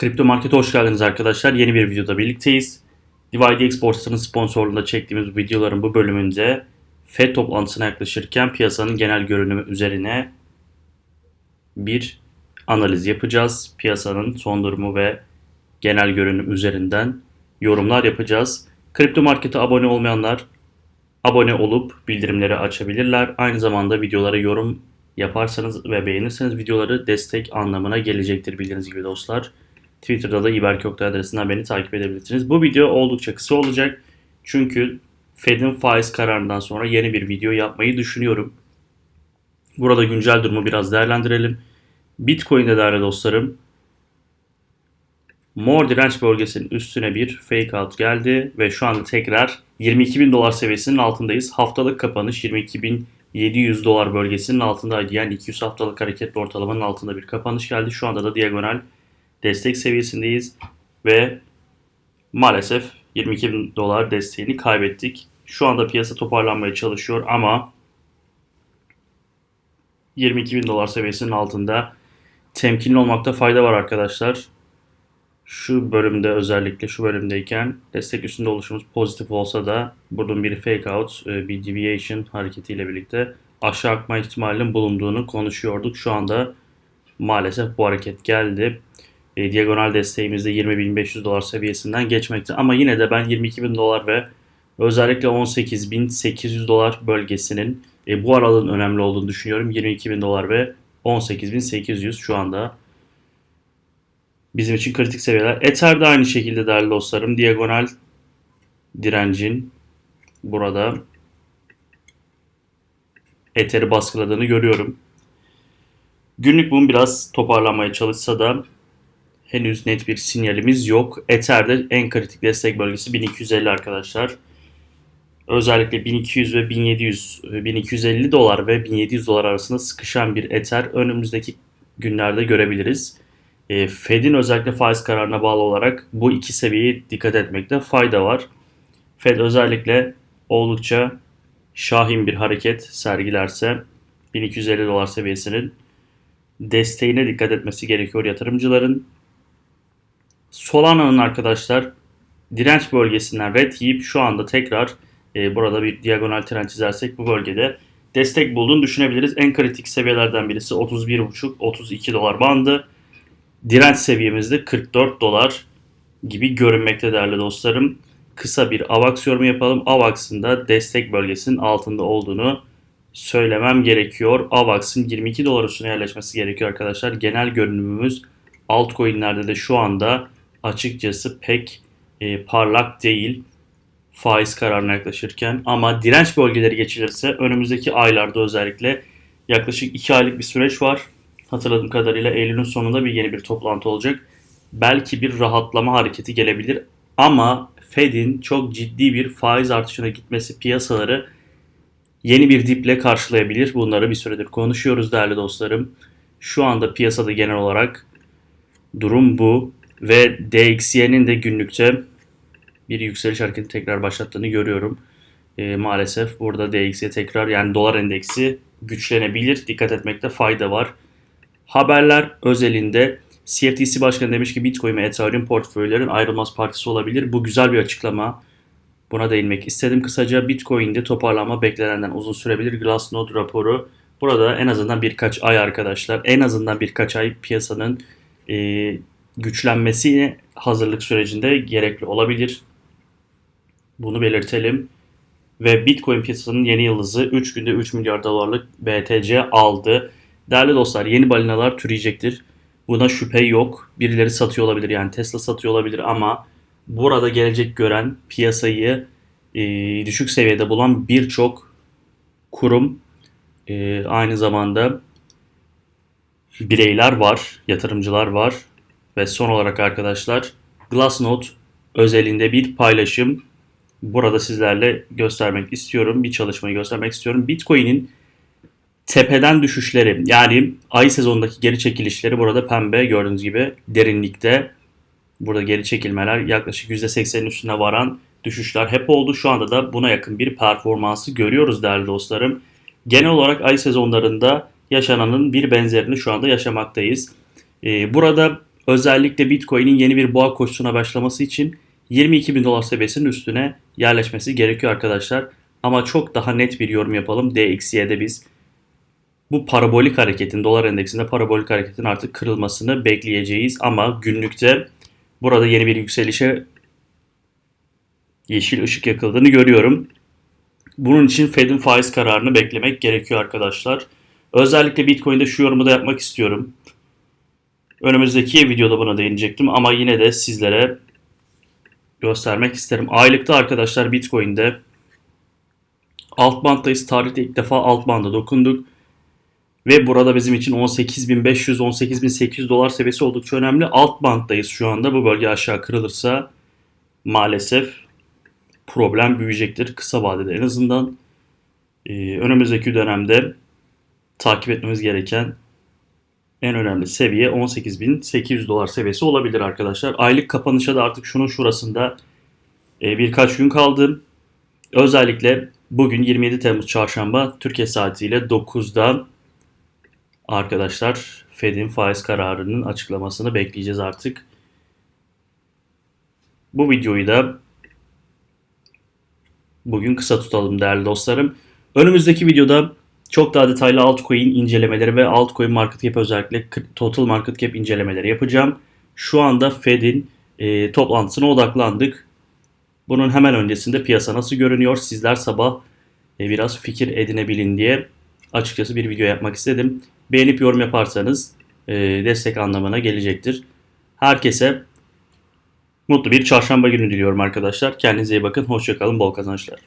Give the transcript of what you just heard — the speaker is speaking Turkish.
Kripto Market'e hoş geldiniz arkadaşlar. Yeni bir videoda birlikteyiz. DivideX borsasının sponsorluğunda çektiğimiz videoların bu bölümünde FED toplantısına yaklaşırken piyasanın genel görünümü üzerine bir analiz yapacağız. Piyasanın son durumu ve genel görünüm üzerinden yorumlar yapacağız. Kripto Market'e abone olmayanlar abone olup bildirimleri açabilirler. Aynı zamanda videolara yorum yaparsanız ve beğenirseniz videoları destek anlamına gelecektir bildiğiniz gibi dostlar. Twitter'da da İber Köktay adresinden beni takip edebilirsiniz. Bu video oldukça kısa olacak. Çünkü Fed'in faiz kararından sonra yeni bir video yapmayı düşünüyorum. Burada güncel durumu biraz değerlendirelim. Bitcoin'de değerli dostlarım mor direnç bölgesinin üstüne bir fake out geldi ve şu anda tekrar 22 bin dolar seviyesinin altındayız. Haftalık kapanış 22.700 dolar bölgesinin altındaydı. Yani 200 haftalık hareketli ortalamanın altında bir kapanış geldi. Şu anda da diagonal destek seviyesindeyiz ve maalesef 22 bin dolar desteğini kaybettik. Şu anda piyasa toparlanmaya çalışıyor ama 22 bin dolar seviyesinin altında temkinli olmakta fayda var arkadaşlar. Şu bölümde özellikle şu bölümdeyken destek üstünde oluşumuz pozitif olsa da buradan bir fake out, e, bir deviation hareketiyle birlikte aşağı akma ihtimalinin bulunduğunu konuşuyorduk. Şu anda maalesef bu hareket geldi. E, diagonal desteğimizde 20.500 dolar seviyesinden geçmekte. Ama yine de ben 22.000 dolar ve özellikle 18.800 dolar bölgesinin e, bu aralığın önemli olduğunu düşünüyorum. 22.000 dolar ve 18.800 şu anda bizim için kritik seviyeler. Ether de aynı şekilde değerli dostlarım. Diagonal direncin burada Ether'i baskıladığını görüyorum. Günlük bunun biraz toparlanmaya çalışsa da henüz net bir sinyalimiz yok. Ether'de en kritik destek bölgesi 1250 arkadaşlar. Özellikle 1200 ve 1700, 1250 dolar ve 1700 dolar arasında sıkışan bir Ether önümüzdeki günlerde görebiliriz. E, Fed'in özellikle faiz kararına bağlı olarak bu iki seviyeye dikkat etmekte fayda var. Fed özellikle oldukça şahin bir hareket sergilerse 1250 dolar seviyesinin desteğine dikkat etmesi gerekiyor yatırımcıların. Solana'nın arkadaşlar direnç bölgesinden red yiyip şu anda tekrar e, burada bir diagonal trend çizersek bu bölgede destek bulduğunu düşünebiliriz. En kritik seviyelerden birisi 31,5-32 dolar bandı. Direnç seviyemizde 44 dolar gibi görünmekte değerli dostlarım. Kısa bir AVAX yorumu yapalım. AVAX'ın da destek bölgesinin altında olduğunu söylemem gerekiyor. AVAX'ın 22 dolar üstüne yerleşmesi gerekiyor arkadaşlar. Genel görünümümüz altcoin'lerde de şu anda açıkçası pek e, parlak değil faiz kararına yaklaşırken ama direnç bölgeleri geçilirse önümüzdeki aylarda özellikle yaklaşık 2 aylık bir süreç var. Hatırladığım kadarıyla Eylül'ün sonunda bir yeni bir toplantı olacak. Belki bir rahatlama hareketi gelebilir ama Fed'in çok ciddi bir faiz artışına gitmesi piyasaları yeni bir diple karşılayabilir. Bunları bir süredir konuşuyoruz değerli dostlarım. Şu anda piyasada genel olarak durum bu ve DXY'nin de günlükte bir yükseliş hareketi tekrar başlattığını görüyorum. E, maalesef burada DXY tekrar yani dolar endeksi güçlenebilir. Dikkat etmekte fayda var. Haberler özelinde CFTC Başkanı demiş ki Bitcoin ve Ethereum portföylerin ayrılmaz partisi olabilir. Bu güzel bir açıklama. Buna değinmek istedim. Kısaca Bitcoin'de toparlanma beklenenden uzun sürebilir. Glassnode raporu burada en azından birkaç ay arkadaşlar. En azından birkaç ay piyasanın e, güçlenmesi hazırlık sürecinde gerekli olabilir. Bunu belirtelim. Ve Bitcoin piyasasının yeni yıldızı 3 günde 3 milyar dolarlık BTC aldı. Değerli dostlar yeni balinalar türeyecektir. Buna şüphe yok. Birileri satıyor olabilir yani Tesla satıyor olabilir ama burada gelecek gören piyasayı e, düşük seviyede bulan birçok kurum e, aynı zamanda bireyler var, yatırımcılar var ve son olarak arkadaşlar Glassnode özelinde bir paylaşım burada sizlerle göstermek istiyorum. Bir çalışmayı göstermek istiyorum. Bitcoin'in tepeden düşüşleri yani ay sezonundaki geri çekilişleri burada pembe gördüğünüz gibi derinlikte burada geri çekilmeler yaklaşık %80'in üstüne varan düşüşler hep oldu. Şu anda da buna yakın bir performansı görüyoruz değerli dostlarım. Genel olarak ay sezonlarında yaşananın bir benzerini şu anda yaşamaktayız. Ee, burada özellikle Bitcoin'in yeni bir boğa koşusuna başlaması için 22 bin dolar seviyesinin üstüne yerleşmesi gerekiyor arkadaşlar. Ama çok daha net bir yorum yapalım. DXY'de biz bu parabolik hareketin, dolar endeksinde parabolik hareketin artık kırılmasını bekleyeceğiz. Ama günlükte burada yeni bir yükselişe yeşil ışık yakıldığını görüyorum. Bunun için Fed'in faiz kararını beklemek gerekiyor arkadaşlar. Özellikle Bitcoin'de şu yorumu da yapmak istiyorum. Önümüzdeki videoda buna değinecektim ama yine de sizlere göstermek isterim. Aylıkta arkadaşlar Bitcoin'de alt banttayız. Tarihte ilk defa alt banda dokunduk. Ve burada bizim için 18.500-18.800 dolar seviyesi oldukça önemli. Alt banttayız şu anda. Bu bölge aşağı kırılırsa maalesef problem büyüyecektir. Kısa vadede en azından. Ee, önümüzdeki dönemde takip etmemiz gereken en önemli seviye 18.800 dolar seviyesi olabilir arkadaşlar. Aylık kapanışa da artık şunun şurasında e, birkaç gün kaldı. Özellikle bugün 27 Temmuz çarşamba Türkiye saatiyle 9'da arkadaşlar Fed'in faiz kararının açıklamasını bekleyeceğiz artık. Bu videoyu da bugün kısa tutalım değerli dostlarım. Önümüzdeki videoda çok daha detaylı altcoin incelemeleri ve altcoin market cap özellikle total market cap incelemeleri yapacağım. Şu anda Fed'in e, toplantısına odaklandık. Bunun hemen öncesinde piyasa nasıl görünüyor? Sizler sabah e, biraz fikir edinebilin diye açıkçası bir video yapmak istedim. Beğenip yorum yaparsanız e, destek anlamına gelecektir. Herkese mutlu bir çarşamba günü diliyorum arkadaşlar. Kendinize iyi bakın. Hoşçakalın. Bol kazançlar.